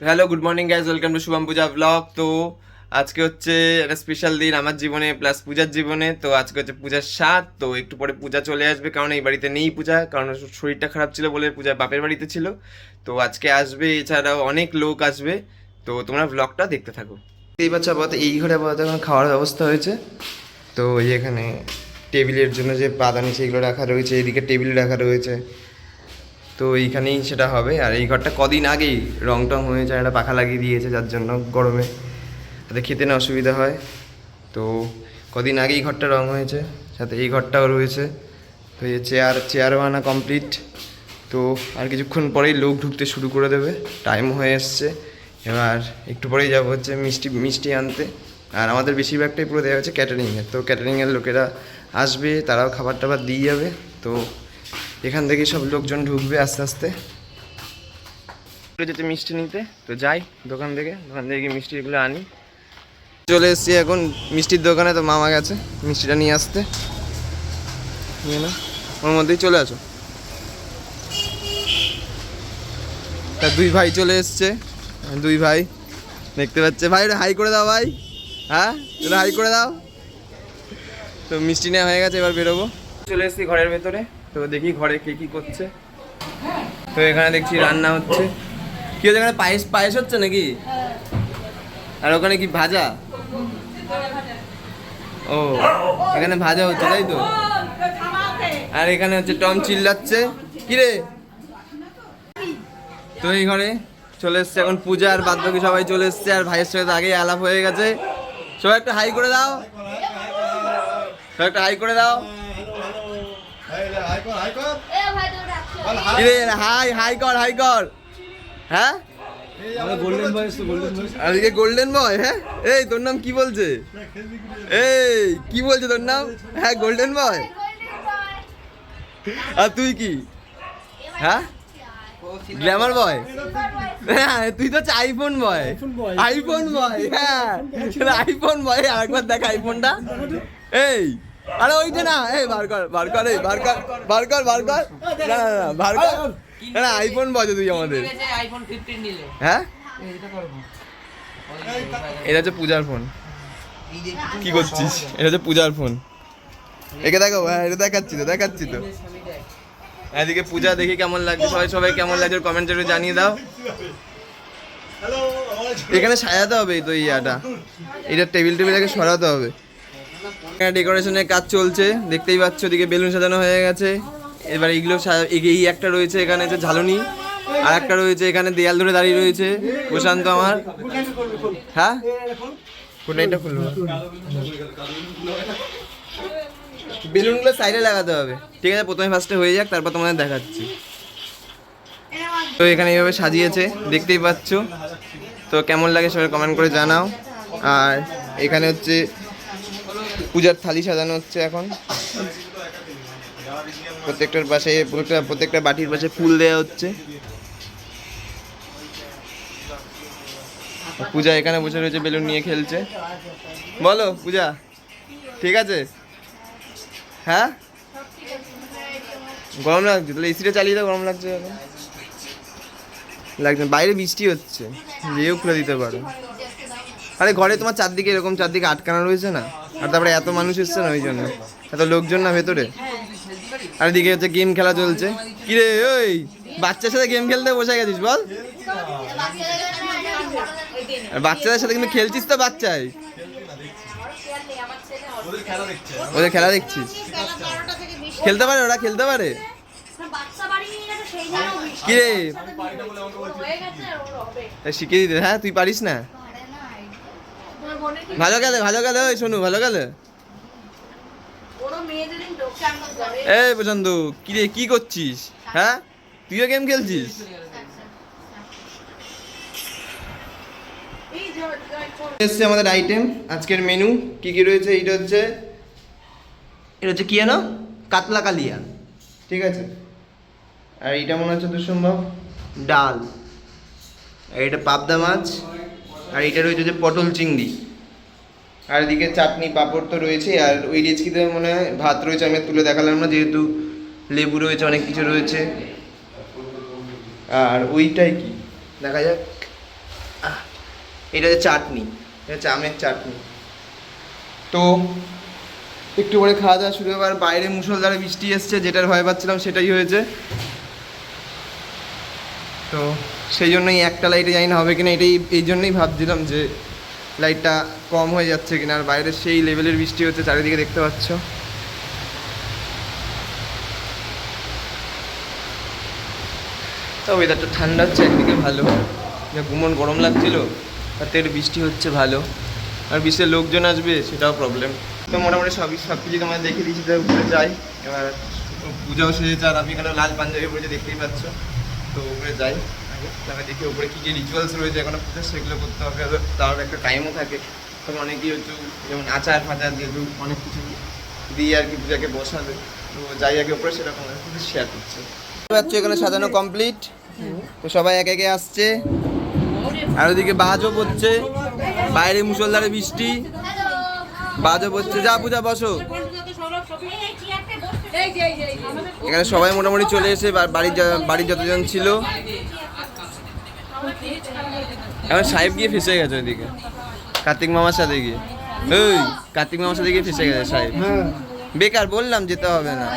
Hello, good morning guys welcome to Shubham Puja vlog তো আজকে হচ্ছে একটা স্পেশাল দিন আমার জীবনে প্লাস পূজার জীবনে। তো আজকে হচ্ছে পূজার সাত তো একটু পরে পূজা চলে আসবে, কারণ এই বাড়িতে নেই পূজা, কারণ শরীরটা খারাপ ছিল বলে পূজা বাপের বাড়িতে ছিল। তো আজকে আসবে, এছাড়াও অনেক লোক আসবে। তো তোমরা ব্লগটা দেখতে থাকো। এই বাচ্চা আপাতত এই ঘরে আপাতত এখন খাওয়ার ব্যবস্থা হয়েছে। তো এখানে টেবিলের জন্য যে পাদানি সেগুলো রাখা রয়েছে, এদিকে টেবিল রাখা রয়েছে। তো এইখানেই সেটা হবে। আর এই ঘরটা কদিন আগেই রং টং হয়েছে একটা পাখা লাগিয়ে দিয়েছে যার জন্য গরমে। তাতে খেতে না অসুবিধা হয়। তো কদিন আগেই ঘরটা রং হয়েছে, সাথে এই ঘরটাও রয়েছে। তো এই চেয়ার চেয়ার বানা কমপ্লিট তো আর কিছুক্ষণ পরেই লোক ঢুকতে শুরু করে দেবে। টাইম হয়ে এসছে। এবার একটু পরেই যাব হচ্ছে মিষ্টি মিষ্টি আনতে। আর আমাদের বেশিরভাগটাই পুরো দেওয়া হচ্ছে ক্যাটারিংয়ের তো ক্যাটারিংয়ের লোকেরা আসবে, তারাও খাবার টাবার দিয়ে যাবে। তো এখান থেকে সব লোকজন ঢুকবে আস্তে আস্তে। যেতে মিষ্টি নিতে তো যাই দোকান থেকে দোকান থেকে মিষ্টিগুলো আনি। চলে এসেছি এখন মিষ্টির দোকানে তো মামা গেছে মিষ্টিটা নিয়ে আসতে। নিয়ে না ওর মধ্যেই চলে আসো। তা দুই ভাই চলে এসছে দুই ভাই দেখতে পাচ্ছে। ভাই হাই করে দাও ভাই। হ্যাঁ? হাই করে দাও। তো মিষ্টি নেওয়া হয়ে গেছে এবার বেরোবো। চলে এসেছি ঘরের ভেতরে। তো দেখি ঘরে কে কি করছে। তো এখানে দেখছি রান্না হচ্ছে। কি হচ্ছে এখানে পায়েস পায়েস হচ্ছে নাকি? আর ওখানে কি ভাজা? ও, এখানে ভাজা হচ্ছে, তাই তো? আর এখানে হচ্ছে টম চিল্লাচ্ছে। কি রে? তো এই ঘরে চলে এসছে এখন পূজা আর বাদ বাকি সবাই চলে এসছে, আর ভাইয়ের সাথে আগেই আলাপ হয়ে গেছে। সবাই একটা হাই করে দাও। সবাই একটা হাই করে দাও। High high. কর হাই কর হ্যাঁ? গোল্ডেন বয়েস তো গোল্ডেন বয়েস আজকে গোল্ডেন বয় হ্যাঁ? এই তোর নাম কি বলছে? এই কি বলছে তোর নাম? হ্যাঁ গোল্ডেন বয় আর তুই কি? হ্যাঁ? গ্ল্যামার বয় হ্যাঁ তুই তো হচ্ছে আইফোন বয় আইফোন বয় হ্যাঁ। আইফোন বয় আরেকবার দেখ আইফোনটা এই আরে ওইটা না, এই বার কর বার কর, এই বার কর বার কর বার কর। না না না, বার কর। না আইফোন বয় তুই আমাদের। আইফোন ফিফটিন নিলে হ্যাঁ? এটা হচ্ছে পূজার ফোন। কি করছিস? এটা হচ্ছে পূজার ফোন। একে দেখো হ্যাঁ এটা দেখাচ্ছি তো দেখাচ্ছি তো। এদিকে পূজা, দেখি কেমন লাগছে। সবাই সবাই কেমন লাগছে কমেন্ট করে জানিয়ে দাও। এখানে সাজাতে হবে তো ইয়াটা। এটা টেবিল টেবিল সরাতে হবে। এখানে ডেকোরেশনের কাজ চলছে। দেখতেই পাচ্ছ ওদিকে বেলুন সাজানো হয়ে গেছে। এবার এইগুলো এই একটা রয়েছে এখানে হচ্ছে ঝালনি আর একটা রয়েছে এখানে দেয়াল ধরে দাঁড়িয়ে রয়েছে। প্রশান্ত আমার। হ্যাঁ? খুলবো? বেলুনগুলো সাইডে লাগাতে হবে। ঠিক আছে প্রথমে ফার্স্টে হয়ে যাক তারপর তোমাদের দেখাচ্ছি। তো এখানে এইভাবে সাজিয়েছে দেখতেই পাচ্ছ। তো কেমন লাগে সবাই কমেন্ট করে জানাও। আর এখানে হচ্ছে পূজার থালি সাজানো হচ্ছে এখন। প্রত্যেকটার পাশে, প্রত্যেকটা বাটির পাশে ফুল দেওয়া হচ্ছে। পূজা এখানে বসে রয়েছে, বেলুন নিয়ে খেলছে। বলো, পূজা, ঠিক আছে? হ্যাঁ? গরম লাগছে, তাহলে এসিটা চালিয়ে দাও, গরম লাগছে এখন। লাগছে বাইরে বৃষ্টি হচ্ছে যেও খুলে দিতে পারো। আরে ঘরে তোমার চারদিকে এরকম, চারদিকে আটকানো রয়েছে না? আর তারপরে এত মানুষ এসছে না ওই জন্য। এত লোকজন না ভেতরে। আর এদিকে হচ্ছে গেম খেলা চলছে। কিরে ওই বাচ্চার সাথে গেম খেলতে বসে গেছিস বল? বাচ্চাদের সাথে কিন্তু খেলছিস তো বাচ্চাই ওদের খেলা দেখছিস? খেলতে পারে ওরা খেলতে পারে। কিরে? শিখিয়ে দিতে। হ্যাঁ তুই পারিস না? ভালো গেলে ভালো গেলে ওই শোনু ভালো গেলে। এই প্রশান্ত কি রে কি করছিস? হ্যাঁ? তুইও গেম খেলছিস? এসছে আমাদের আইটেম আজকের মেনু কি কি রয়েছে এইটা হচ্ছে এটা হচ্ছে কি জানো? কাতলা কালিয়া ঠিক আছে? আর এটা মনে হচ্ছে দুঃসম্ভব ডাল। আর এটা পাবদা মাছ আর এটা রয়েছে যে পটল চিংড়ি। আর এদিকে চাটনি, পাঁপড় তো রয়েছে, আর ওই রেচকিতে মনে হয় ভাত রয়েছে, আমি তুলে দেখালাম না, যেহেতু লেবু রয়েছে, অনেক কিছু রয়েছে। আর ওইটাই কি? দেখা যাক। এটা হচ্ছে চাটনি, এটা হচ্ছে আমের চাটনি। তো একটু পরে খাওয়া দাওয়া শুরু হবে, আর বাইরে মুসলধারে বৃষ্টি এসছে, যেটার ভয় পাচ্ছিলাম সেটাই হয়েছে। তো সেই জন্যই একটা লাইটে জানি না হবে কিনা, এটাই, এই জন্যই ভাবছিলাম যে লাইটটা কম হয়ে যাচ্ছে কিনা, আর বাইরে সেই লেভেলের বৃষ্টি হচ্ছে চারিদিকে দেখতে পাচ্ছ। তো ওয়েদারটা ঠান্ডা হচ্ছে, একদিকে ভালো। যে গুমন গরম লাগছিল, তাতে বৃষ্টি হচ্ছে ভালো। আর বৃষ্টির লোকজন আসবে, সেটাও প্রবলেম তো মোটামুটি সবই সব কিছু তোমার দেখে দিয়েছি তো উপরে যাই। এবার পূজাও সেজেছে আর আমি এখানে লাল পাঞ্জাবি পরেছে দেখতেই পাচ্ছ, তো উপরে যাই। আগে তারপরে দেখি উপরে কী কী রিচুয়ালস রয়েছে এখনও পুজো সেগুলো করতে হবে। তার একটা টাইমও থাকে। তখন অনেকেই হচ্ছে যেমন আচার ফাচার যেহেতু অনেক কিছু দিয়ে আর কি পূজাকে বসাবে। তো যাই আগে উপরে সেরকম শেয়ার করছে। পাচ্ছি এখানে সাজানো কমপ্লিট তো সবাই একে একে আসছে। আর ওদিকে বাজও পড়ছে। বাইরে মুসলধারে বৃষ্টি। বাজও পড়ছে। যা পূজা, বসো। এখানে সবাই মোটামুটি চলে এসে বাড়ির বাড়ির যতজন ছিল। এখন সাহেব গিয়ে ফেসে গেছে ওইদিকে। কার্তিক মামার সাথে গিয়ে। ওই কার্তিক মামার সাথে গিয়ে ফেসে গেছে সাহেব। বেকার বললাম যেতে হবে না।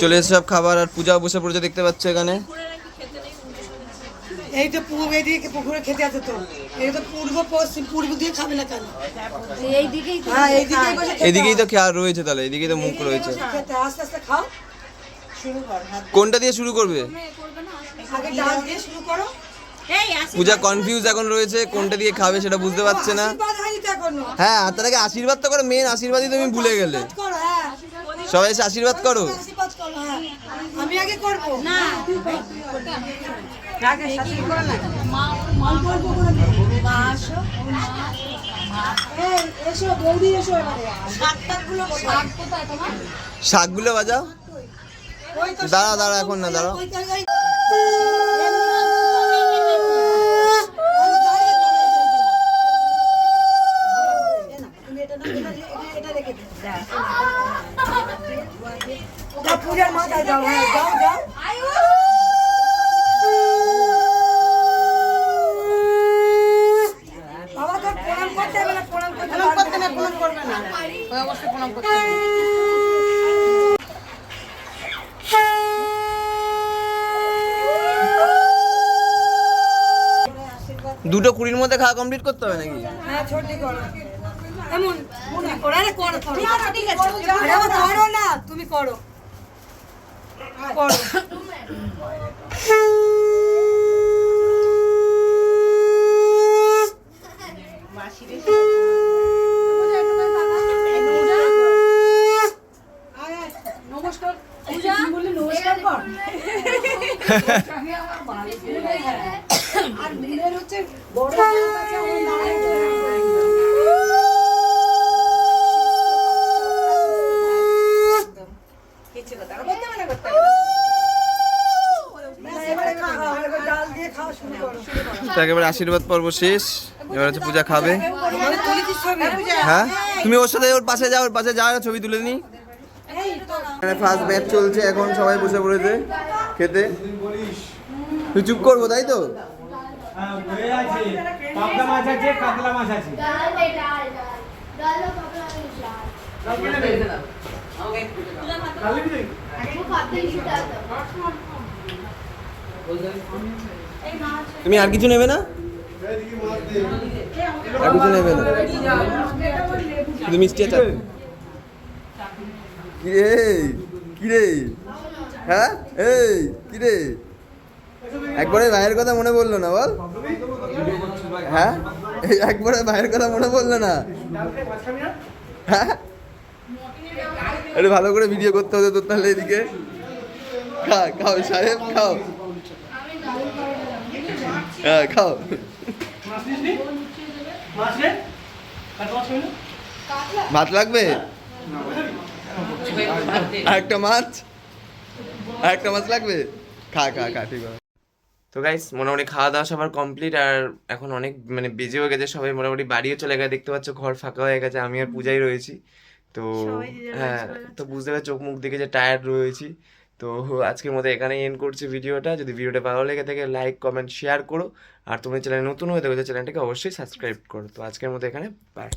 চলে এসে সব খাবার আর পূজা বসে পড়েছে দেখতে পাচ্ছ এখানে। এই তো পূর্ব এদিকে পুকুরে খেতে আছে তো। এই তো পূর্ব পশ্চিম পূর্ব দিয়ে খাবে না কেন? হ্যাঁ এইদিকেই বসে খেতে এদিকেই তো। খেয়াল রয়েছে তাহলে এদিকেই তো মুখ রয়েছে। খেতে আস্তে আস্তে খাও। শুরু কর হাত কোনটা দিয়ে শুরু করবে? আগে ডাল দিয়ে শুরু করো। এই আসি পূজা কনফিউজ এখন রয়েছে কোনটা দিয়ে খাবে সেটা বুঝতে পারছে না। আশীর্বাদ হয়নি তো এখনও। হ্যাঁ আর তার আগে আশীর্বাদ তো করো মেন আশীর্বাদই তুমি ভুলে গেলে। আশীর্বাদ করো হ্যাঁ। সবাই এসে আশীর্বাদ করো। আশীর্বাদ করো হ্যাঁ। আমি আগে করব? না। শাকগুলো বাজাও দাঁড়া দাঁড়া এখন না দাঁড়াও পূজার মাথায় যাও হ্যাঁ যাও যাও বাবা তোর প্রণাম করতে হবে না প্রণাম করতে প্রণাম করতে না প্রণাম করবে না ওই অবশ্যই প্রণাম করতে দুটো কুড়ির মধ্যে খাওয়া কমপ্লিট করতে হবে নাকি? হ্যাঁ ছোটি করো। এমন? করো। আরে করো করো। ঠিক আছে আরে করো না তুমি করো। করো নমস্কার পূজা বলে নমস্কার কর আর মেয়ের হচ্ছে বড় আছে ওই নারায়ণ কিছু কথা করতে মানে করতে এবারে খাওয়া এবার ডাল দিয়ে খাওয়া শুরু করো তো একেবারে আশীর্বাদ পর্ব শেষ। এবার হচ্ছে পূজা খাবে। ছবি হ্যাঁ? তুমি ওর সাথে ওর পাশে যাও ওর পাশে যাও ছবি তুলে নি? এখানে ফার্স্ট ব্যাচ চলছে এখন সবাই বসে পড়েছে খেতে। তুই চুপ করব তাই তো? তুমি আর কিছু নেবে না? আর কিছু নেবে না? শুধু মিষ্টি আছে কিরে? কিরে? হ্যাঁ? এই, কিরে? একবারে ভাইয়ের কথা মনে পড়ল না বল? হ্যাঁ? এই একবারে ভাইয়ের কথা মনে পড়ল না? হ্যাঁ? একটু ভালো করে ভিডিও করতে হতো তোর তাহলে এদিকে। খা, খাও, সাহেব, খাও। হ্যাঁ খাও। ভাত লাগবে? মাছ? মাছ লাগবে? খা খা খা ঠিক আছে। তো গাইস মোটামুটি খাওয়া দাওয়া সবার কমপ্লিট আর এখন অনেক মানে বেজে হয়ে গেছে সবাই। মোটামুটি বাড়িও চলে গেছে দেখতে পাচ্ছ ঘর ফাঁকা হয়ে গেছে আমি আর পূজাই রয়েছি। তো হ্যাঁ। তো বুঝতে পারছি চোখ মুখ দেখে যে টায়ার্ড রয়েছি। তো আজকের মতো এখানেই এন্ড করছি ভিডিওটা। যদি ভিডিওটা ভালো লেগে থাকে লাইক কমেন্ট শেয়ার করো। আর তুমি চ্যানেল নতুন হয়ে থাকো চ্যানেলটাকে অবশ্যই সাবস্ক্রাইব করো। তো আজকের মতো এখানে বাই